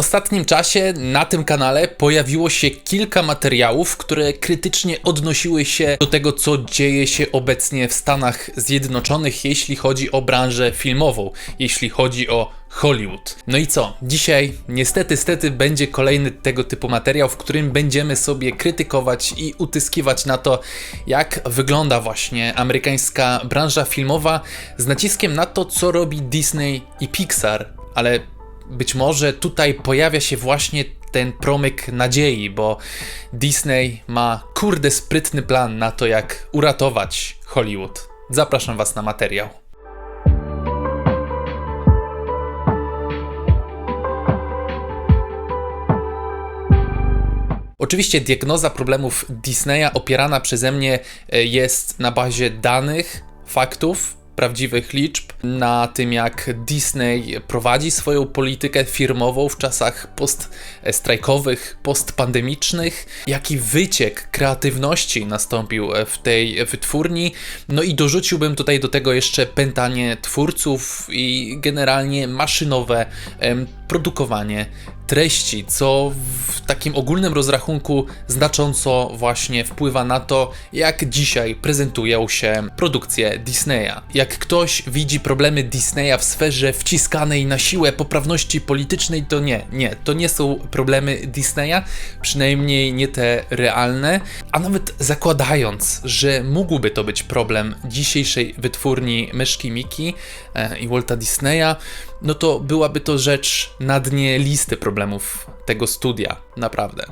ostatnim czasie na tym kanale pojawiło się kilka materiałów, które krytycznie odnosiły się do tego, co dzieje się obecnie w Stanach Zjednoczonych, jeśli chodzi o branżę filmową, jeśli chodzi o Hollywood. No i co? Dzisiaj niestety, stety będzie kolejny tego typu materiał, w którym będziemy sobie krytykować i utyskiwać na to, jak wygląda właśnie amerykańska branża filmowa z naciskiem na to, co robi Disney i Pixar, ale być może tutaj pojawia się właśnie ten promyk nadziei, bo Disney ma kurde sprytny plan na to, jak uratować Hollywood. Zapraszam Was na materiał. Oczywiście diagnoza problemów Disneya opierana przeze mnie e, jest na bazie danych, faktów, prawdziwych liczb, na tym jak Disney prowadzi swoją politykę firmową w czasach poststrajkowych, postpandemicznych, jaki wyciek kreatywności nastąpił w tej wytwórni. No i dorzuciłbym tutaj do tego jeszcze pętanie twórców i generalnie maszynowe produkowanie treści, co w takim ogólnym rozrachunku znacząco właśnie wpływa na to, jak dzisiaj prezentują się produkcje Disneya. Jak ktoś widzi problemy Disneya w sferze wciskanej na siłę poprawności politycznej, to nie, nie, to nie są problemy Disneya, przynajmniej nie te realne, a nawet zakładając, że mógłby to być problem dzisiejszej wytwórni myszki Miki e, i Walta Disneya, no to byłaby to rzecz na dnie listy problemów tego studia, naprawdę.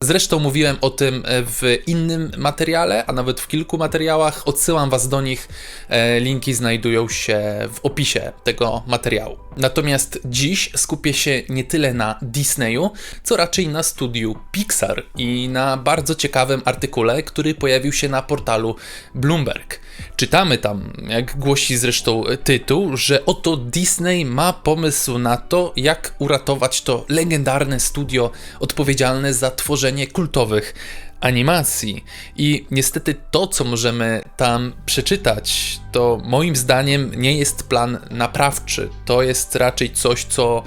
Zresztą mówiłem o tym w innym materiale, a nawet w kilku materiałach. Odsyłam Was do nich. E, linki znajdują się w opisie tego materiału. Natomiast dziś skupię się nie tyle na Disneyu, co raczej na studiu Pixar i na bardzo ciekawym artykule, który pojawił się na portalu Bloomberg. Czytamy tam, jak głosi zresztą tytuł, że oto Disney ma pomysł na to, jak uratować to legendarne studio odpowiedzialne za tworzenie kultowych animacji. I niestety to, co możemy tam przeczytać, to moim zdaniem nie jest plan naprawczy. To jest raczej coś, co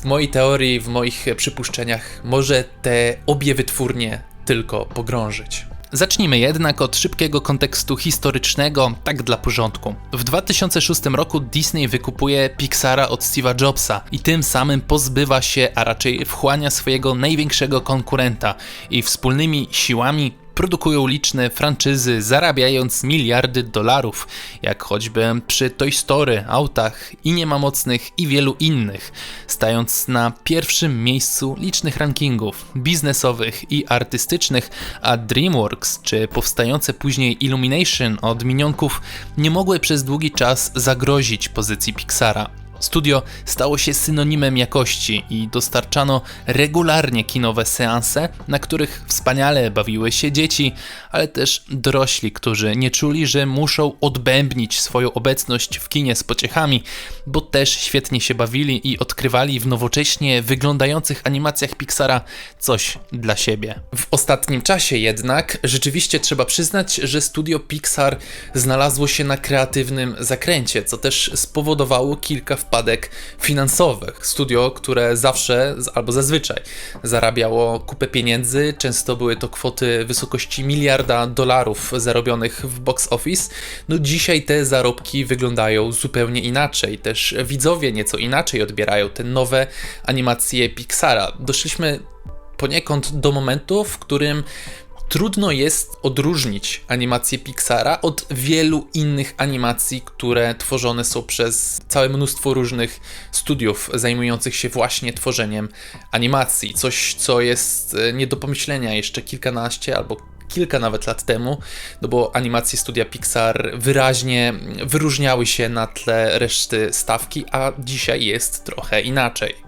w mojej teorii, w moich przypuszczeniach może te obie wytwórnie tylko pogrążyć. Zacznijmy jednak od szybkiego kontekstu historycznego, tak dla porządku. W 2006 roku Disney wykupuje Pixara od Steve'a Jobsa i tym samym pozbywa się, a raczej wchłania swojego największego konkurenta i wspólnymi siłami produkują liczne franczyzy, zarabiając miliardy dolarów, jak choćby przy Toy Story, autach i niemamocnych i wielu innych, stając na pierwszym miejscu licznych rankingów biznesowych i artystycznych, a DreamWorks czy powstające później Illumination od minionków nie mogły przez długi czas zagrozić pozycji Pixara. Studio stało się synonimem jakości i dostarczano regularnie kinowe seanse, na których wspaniale bawiły się dzieci, ale też dorośli, którzy nie czuli, że muszą odbębnić swoją obecność w kinie z pociechami, bo też świetnie się bawili i odkrywali w nowocześnie wyglądających animacjach Pixara coś dla siebie. W ostatnim czasie jednak rzeczywiście trzeba przyznać, że studio Pixar znalazło się na kreatywnym zakręcie, co też spowodowało kilka wpadek finansowych. Studio, które zawsze albo zazwyczaj zarabiało kupę pieniędzy, często były to kwoty wysokości miliarda dolarów zarobionych w box office. No dzisiaj te zarobki wyglądają zupełnie inaczej. Też widzowie nieco inaczej odbierają te nowe animacje Pixara. Doszliśmy poniekąd do momentu, w którym trudno jest odróżnić animację Pixara od wielu innych animacji, które tworzone są przez całe mnóstwo różnych studiów zajmujących się właśnie tworzeniem animacji. Coś, co jest e, nie do pomyślenia jeszcze kilkanaście albo kilka nawet lat temu, no bo animacje studia Pixar wyraźnie wyróżniały się na tle reszty stawki, a dzisiaj jest trochę inaczej.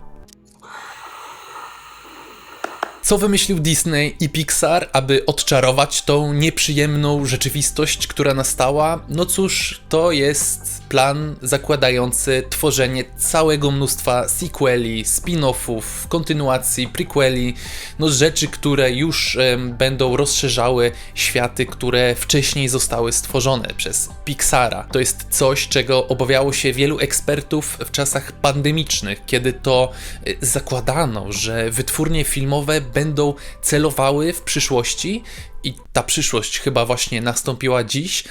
Co wymyślił Disney i Pixar, aby odczarować tą nieprzyjemną rzeczywistość, która nastała? No cóż, to jest plan zakładający tworzenie całego mnóstwa sequeli, spin-offów, kontynuacji, prequeli, no rzeczy, które już em, będą rozszerzały światy, które wcześniej zostały stworzone przez Pixara. To jest coś, czego obawiało się wielu ekspertów w czasach pandemicznych, kiedy to y, zakładano, że wytwórnie filmowe będą celowały w przyszłości i ta przyszłość chyba właśnie nastąpiła dziś,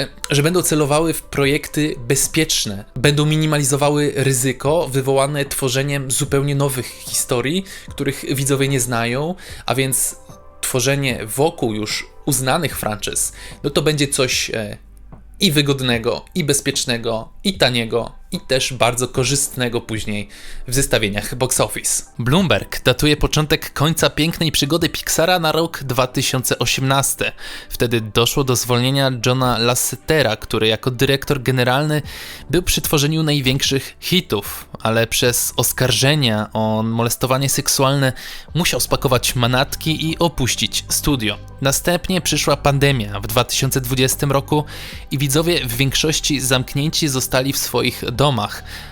e, że będą celowały w projekty bezpieczne, będą minimalizowały ryzyko wywołane tworzeniem zupełnie nowych historii, których widzowie nie znają, a więc tworzenie wokół już uznanych franczyz, no to będzie coś e, i wygodnego, i bezpiecznego, i taniego, i też bardzo korzystnego później w zestawieniach box office. Bloomberg datuje początek końca pięknej przygody Pixara na rok 2018. Wtedy doszło do zwolnienia Johna Lassetera, który jako dyrektor generalny był przy tworzeniu największych hitów, ale przez oskarżenia o molestowanie seksualne musiał spakować manatki i opuścić studio. Następnie przyszła pandemia w 2020 roku i widzowie w większości zamknięci zostali w swoich domach,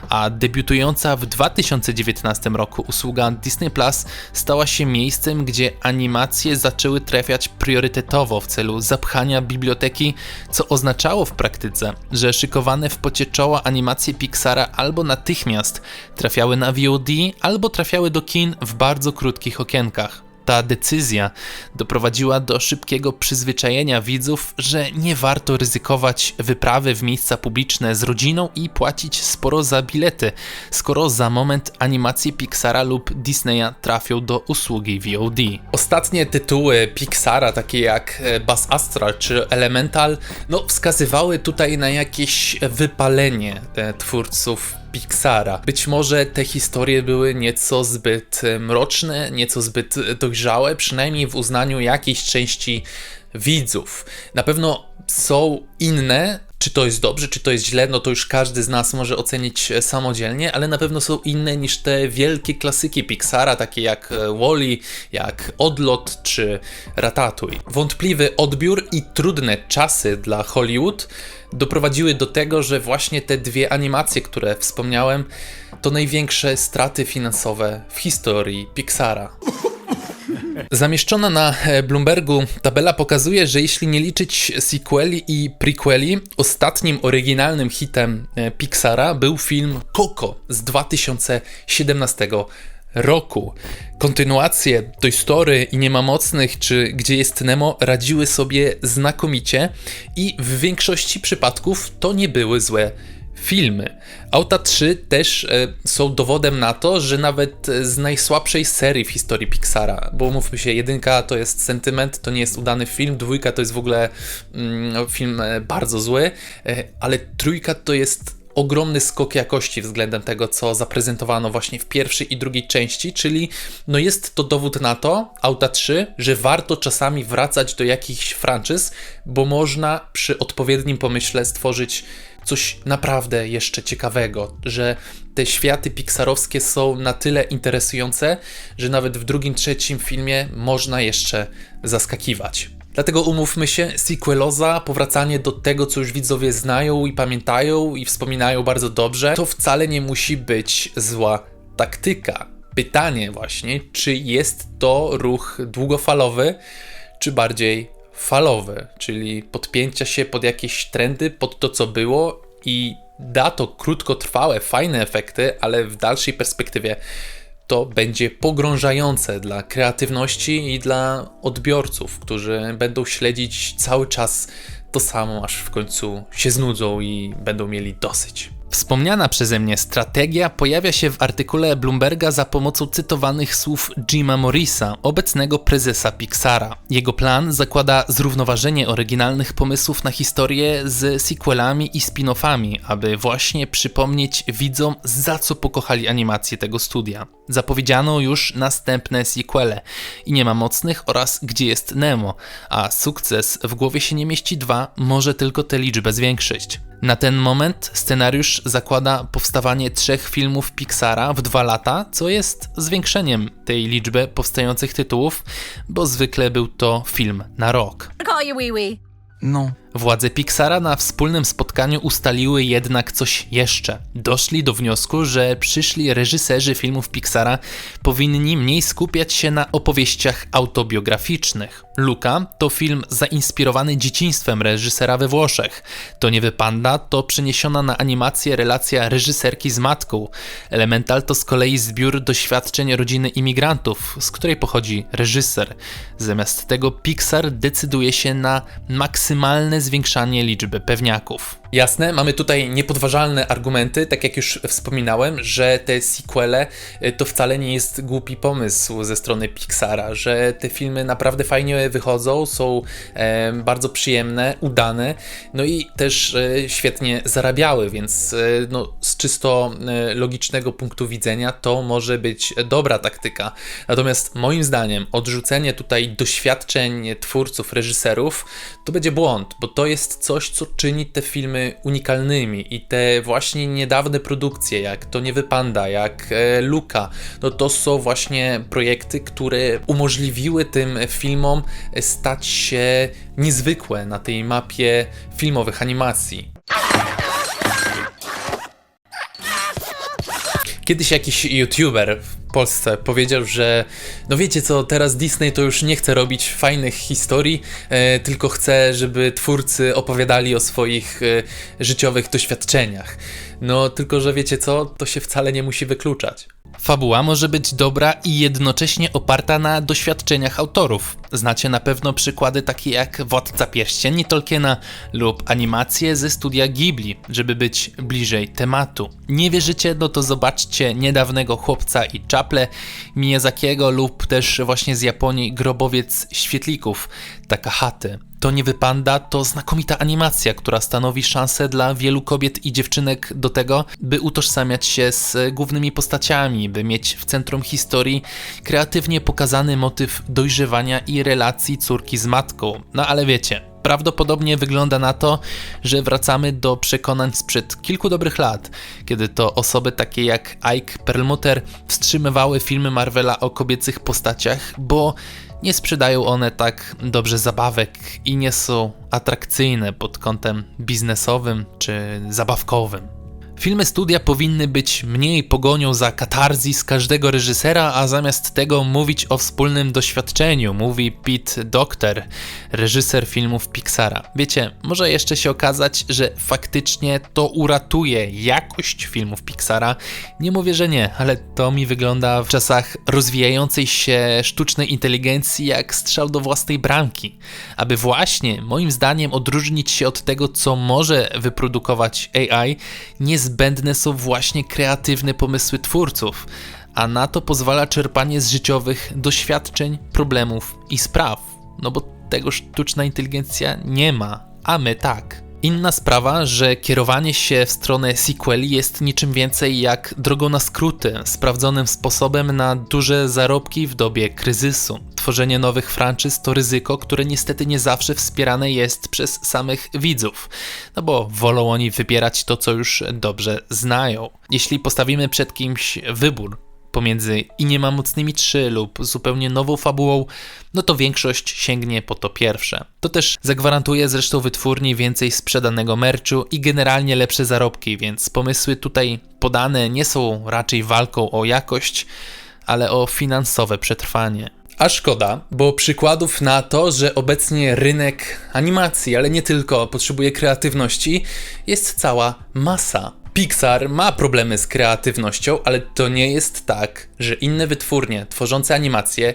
a debiutująca w 2019 roku usługa Disney Plus stała się miejscem, gdzie animacje zaczęły trafiać priorytetowo w celu zapchania biblioteki, co oznaczało w praktyce, że szykowane w pocie czoła animacje Pixara albo natychmiast trafiały na VOD, albo trafiały do kin w bardzo krótkich okienkach ta decyzja doprowadziła do szybkiego przyzwyczajenia widzów, że nie warto ryzykować wyprawy w miejsca publiczne z rodziną i płacić sporo za bilety, skoro za moment animacje Pixara lub Disneya trafią do usługi VOD. Ostatnie tytuły Pixara, takie jak e, Buzz Astral czy Elemental, no wskazywały tutaj na jakieś wypalenie e, twórców Pixara. Być może te historie były nieco zbyt e, mroczne, nieco zbyt dojrzałe, przynajmniej w uznaniu jakiejś części widzów. Na pewno są inne, czy to jest dobrze, czy to jest źle, no to już każdy z nas może ocenić e, samodzielnie, ale na pewno są inne niż te wielkie klasyki Pixara, takie jak e, Wally, jak Odlot czy Ratatouille. Wątpliwy odbiór i trudne czasy dla Hollywood doprowadziły do tego, że właśnie te dwie animacje, które wspomniałem, to największe straty finansowe w historii Pixara. Zamieszczona na e, Bloombergu tabela pokazuje, że jeśli nie liczyć sequeli i prequeli, ostatnim oryginalnym hitem e, Pixara był film Coco z 2017 roku. Kontynuacje Toy Story i Nie ma mocnych, czy Gdzie jest Nemo radziły sobie znakomicie i w większości przypadków to nie były złe filmy. Auta 3 też e, są dowodem na to, że nawet z najsłabszej serii w historii Pixara, bo mówmy się, jedynka to jest sentyment, to nie jest udany film, dwójka to jest w ogóle mm, film e, bardzo zły, e, ale trójka to jest ogromny skok jakości względem tego, co zaprezentowano właśnie w pierwszej i drugiej części, czyli no jest to dowód na to, Auta 3, że warto czasami wracać do jakichś franczyz, bo można przy odpowiednim pomyśle stworzyć coś naprawdę jeszcze ciekawego, że te światy pixarowskie są na tyle interesujące, że nawet w drugim, trzecim filmie można jeszcze zaskakiwać. Dlatego umówmy się, sequeloza, powracanie do tego, co już widzowie znają i pamiętają i wspominają bardzo dobrze, to wcale nie musi być zła taktyka. Pytanie właśnie, czy jest to ruch długofalowy, czy bardziej falowy, czyli podpięcia się pod jakieś trendy, pod to, co było i da to krótkotrwałe, fajne efekty, ale w dalszej perspektywie to będzie pogrążające dla kreatywności i dla odbiorców, którzy będą śledzić cały czas to samo, aż w końcu się znudzą i będą mieli dosyć. Wspomniana przeze mnie strategia pojawia się w artykule Bloomberga za pomocą cytowanych słów Jima Morrisa, obecnego prezesa Pixara. Jego plan zakłada zrównoważenie oryginalnych pomysłów na historię z sequelami i spin-offami, aby właśnie przypomnieć widzom, za co pokochali animację tego studia. Zapowiedziano już następne sequele i nie ma mocnych oraz Gdzie jest Nemo, a sukces w głowie się nie mieści dwa może tylko tę liczbę zwiększyć. Na ten moment scenariusz zakłada powstawanie trzech filmów Pixara w dwa lata, co jest zwiększeniem tej liczby powstających tytułów, bo zwykle był to film na rok. Call you wee wee. Władze Pixara na wspólnym spotkaniu ustaliły jednak coś jeszcze. Doszli do wniosku, że przyszli reżyserzy filmów Pixara powinni mniej skupiać się na opowieściach autobiograficznych. Luca to film zainspirowany dzieciństwem reżysera we Włoszech. To nie Panda to przeniesiona na animację relacja reżyserki z matką. Elemental to z kolei zbiór doświadczeń rodziny imigrantów, z której pochodzi reżyser. Zamiast tego Pixar decyduje się na zwiększanie liczby pewniaków. Jasne, mamy tutaj niepodważalne argumenty, tak jak już wspominałem, że te sequele y, to wcale nie jest głupi pomysł ze strony Pixara, że te filmy naprawdę fajnie wychodzą, są e, bardzo przyjemne, udane, no i też e, świetnie zarabiały, więc e, no, z czysto e, logicznego punktu widzenia to może być dobra taktyka. Natomiast moim zdaniem odrzucenie tutaj doświadczeń twórców, reżyserów to będzie błąd, bo to jest coś, co czyni te filmy unikalnymi i te właśnie niedawne produkcje, jak To Nie Wypanda, jak e, Luka, no to są właśnie projekty, które umożliwiły tym filmom stać się niezwykłe na tej mapie filmowych animacji. Kiedyś jakiś youtuber Polsce powiedział, że no wiecie co, teraz Disney to już nie chce robić fajnych historii, e, tylko chce, żeby twórcy opowiadali o swoich e, życiowych doświadczeniach. No tylko, że wiecie co, to się wcale nie musi wykluczać. Fabuła może być dobra i jednocześnie oparta na doświadczeniach autorów. Znacie na pewno przykłady takie jak Władca Pierścieni Tolkiena lub animacje ze studia Ghibli, żeby być bliżej tematu. Nie wierzycie? No to zobaczcie niedawnego Chłopca i Czaple Miyazakiego lub też właśnie z Japonii Grobowiec Świetlików, Takahaty. To nie wypanda, to znakomita animacja, która stanowi szansę dla wielu kobiet i dziewczynek do tego, by utożsamiać się z głównymi postaciami, by mieć w centrum historii kreatywnie pokazany motyw dojrzewania i relacji córki z matką. No ale wiecie, Prawdopodobnie wygląda na to, że wracamy do przekonań sprzed kilku dobrych lat, kiedy to osoby takie jak Ike Perlmutter wstrzymywały filmy Marvela o kobiecych postaciach, bo nie sprzedają one tak dobrze zabawek i nie są atrakcyjne pod kątem biznesowym czy zabawkowym. Filmy studia powinny być mniej pogonią za katarzis każdego reżysera, a zamiast tego mówić o wspólnym doświadczeniu, mówi Pete Doctor, reżyser filmów Pixara. Wiecie, może jeszcze się okazać, że faktycznie to uratuje jakość filmów Pixara. Nie mówię, że nie, ale to mi wygląda w czasach rozwijającej się sztucznej inteligencji jak strzał do własnej bramki. Aby właśnie, moim zdaniem, odróżnić się od tego, co może wyprodukować AI, nie niezbędne są właśnie kreatywne pomysły twórców, a na to pozwala czerpanie z życiowych doświadczeń, problemów i spraw. No bo tego sztuczna inteligencja nie ma, a my tak. Inna sprawa, że kierowanie się w stronę sequeli jest niczym więcej jak drogą na skróty, sprawdzonym sposobem na duże zarobki w dobie kryzysu. Tworzenie nowych franczyz to ryzyko, które niestety nie zawsze wspierane jest przez samych widzów, no bo wolą oni wybierać to, co już dobrze znają. Jeśli postawimy przed kimś wybór, pomiędzy i nie ma mocnymi 3 lub zupełnie nową fabułą, no to większość sięgnie po to pierwsze. To też zagwarantuje zresztą wytwórni więcej sprzedanego merchu i generalnie lepsze zarobki, więc pomysły tutaj podane nie są raczej walką o jakość, ale o finansowe przetrwanie. A szkoda, bo przykładów na to, że obecnie rynek animacji, ale nie tylko, potrzebuje kreatywności, jest cała masa. Pixar ma problemy z kreatywnością, ale to nie jest tak, że inne wytwórnie tworzące animacje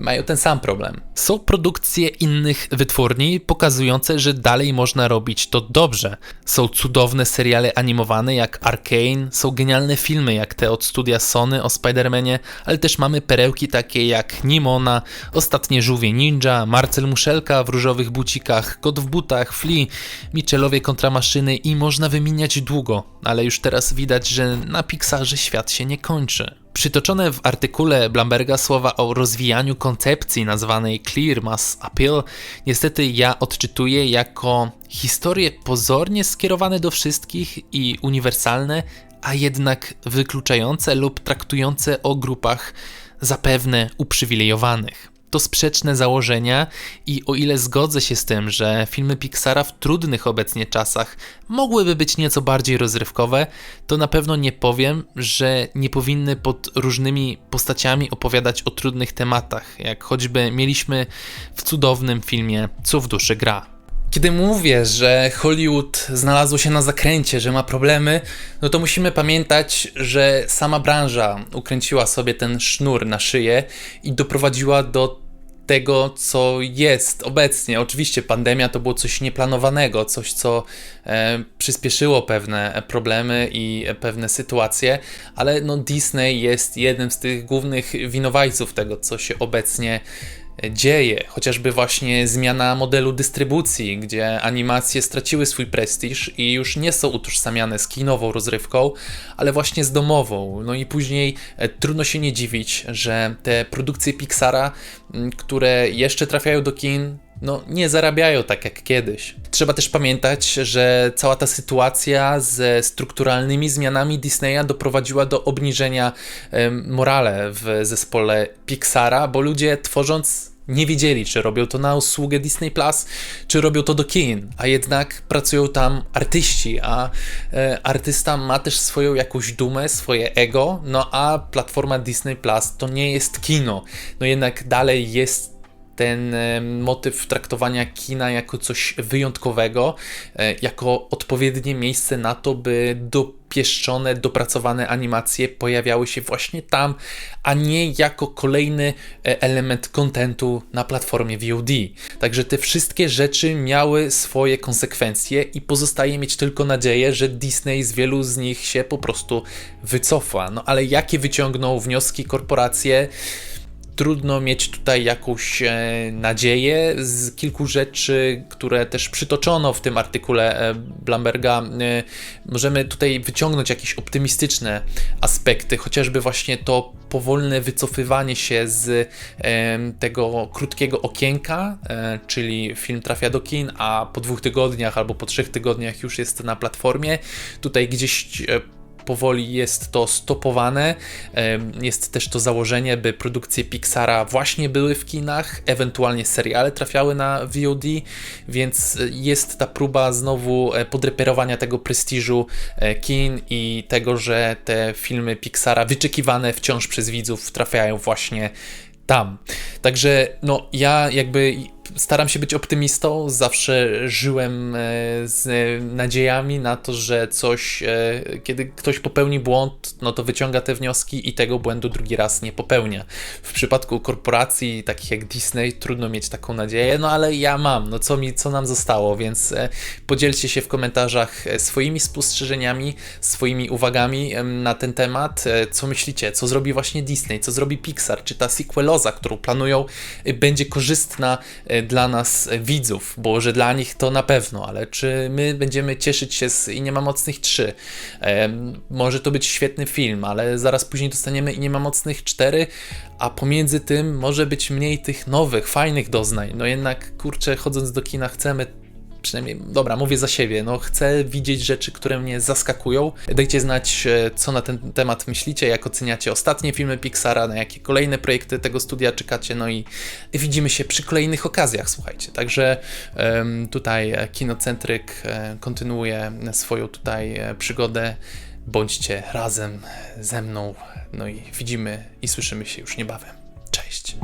mają ten sam problem. Są produkcje innych wytwórni pokazujące, że dalej można robić to dobrze. Są cudowne seriale animowane jak Arkane, są genialne filmy jak te od studia Sony o Spider-Manie, ale też mamy perełki takie jak Nimona, Ostatnie Żółwie Ninja, Marcel Muszelka w różowych bucikach, Kot w butach, Flea, Michelowie kontra maszyny i można wymieniać długo, ale już teraz widać, że na Pixarze świat się nie kończy. Przytoczone w artykule Blamberga słowa o rozwijaniu koncepcji nazwanej Clear Mass Appeal, niestety ja odczytuję jako historie pozornie skierowane do wszystkich i uniwersalne, a jednak wykluczające lub traktujące o grupach zapewne uprzywilejowanych. To sprzeczne założenia i o ile zgodzę się z tym, że filmy Pixara w trudnych obecnie czasach mogłyby być nieco bardziej rozrywkowe, to na pewno nie powiem, że nie powinny pod różnymi postaciami opowiadać o trudnych tematach, jak choćby mieliśmy w cudownym filmie Co w duszy gra. Kiedy mówię, że Hollywood znalazło się na zakręcie, że ma problemy, no to musimy pamiętać, że sama branża ukręciła sobie ten sznur na szyję i doprowadziła do tego, co jest obecnie. Oczywiście pandemia to było coś nieplanowanego, coś, co e, przyspieszyło pewne problemy i pewne sytuacje, ale no Disney jest jednym z tych głównych winowajców tego, co się obecnie dzieje, chociażby właśnie zmiana modelu dystrybucji, gdzie animacje straciły swój prestiż i już nie są utożsamiane z kinową rozrywką, ale właśnie z domową. No i później e, trudno się nie dziwić, że te produkcje Pixara, które jeszcze trafiają do kin, no, nie zarabiają tak jak kiedyś. Trzeba też pamiętać, że cała ta sytuacja ze strukturalnymi zmianami Disneya doprowadziła do obniżenia morale w zespole Pixara, bo ludzie tworząc nie wiedzieli, czy robią to na usługę Disney Plus, czy robią to do kin, a jednak pracują tam artyści, a e, artysta ma też swoją jakąś dumę, swoje ego, no a platforma Disney Plus to nie jest kino, no jednak dalej jest ten motyw traktowania kina jako coś wyjątkowego, e, jako odpowiednie miejsce na to, by dopieszczone, dopracowane animacje pojawiały się właśnie tam, a nie jako kolejny e, element kontentu na platformie VOD. Także te wszystkie rzeczy miały swoje konsekwencje i pozostaje mieć tylko nadzieję, że Disney z wielu z nich się po prostu wycofa. No ale jakie wyciągną wnioski korporacje? Trudno mieć tutaj jakąś e, nadzieję z kilku rzeczy, które też przytoczono w tym artykule e, Blamberga. E, możemy tutaj wyciągnąć jakieś optymistyczne aspekty, chociażby właśnie to powolne wycofywanie się z tego krótkiego okienka, czyli film trafia do kin, a po dwóch tygodniach albo po trzech tygodniach już jest na platformie. Tutaj gdzieś powoli jest to stopowane. Jest też to założenie, by produkcje Pixara właśnie były w kinach, ewentualnie seriale trafiały na VOD, więc jest ta próba znowu e, podreperowania tego prestiżu e, kin i tego, że te filmy Pixara wyczekiwane wciąż przez widzów trafiają właśnie tam. Także no ja jakby staram się być optymistą, zawsze żyłem e, z nadziejami na to, że coś, e, kiedy ktoś popełni błąd, no to wyciąga te wnioski i tego błędu drugi raz nie popełnia. W przypadku korporacji takich jak Disney trudno mieć taką nadzieję, no ale ja mam, no co mi, co nam zostało, więc e, podzielcie się w komentarzach swoimi spostrzeżeniami, swoimi uwagami na ten temat, co myślicie, co zrobi właśnie Disney, co zrobi Pixar, czy ta sequeloza, którą planują, będzie korzystna dla nas widzów, bo że dla nich to na pewno, ale czy my będziemy cieszyć się z I nie ma mocnych 3? E, może to być świetny film, ale zaraz później dostaniemy I nie ma mocnych 4, a pomiędzy tym może być mniej tych nowych, fajnych doznań. No jednak, kurczę, chodząc do kina chcemy przynajmniej, dobra, mówię za siebie, no chcę widzieć rzeczy, które mnie zaskakują. Dajcie znać, e, co na ten temat myślicie, jak oceniacie ostatnie filmy Pixara, na jakie kolejne projekty tego studia czekacie, no i widzimy się przy kolejnych okazjach, słuchajcie. Także tutaj Kinocentryk e, kontynuuje swoją tutaj e, przygodę. Bądźcie razem ze mną, no i widzimy i słyszymy się już niebawem. Cześć.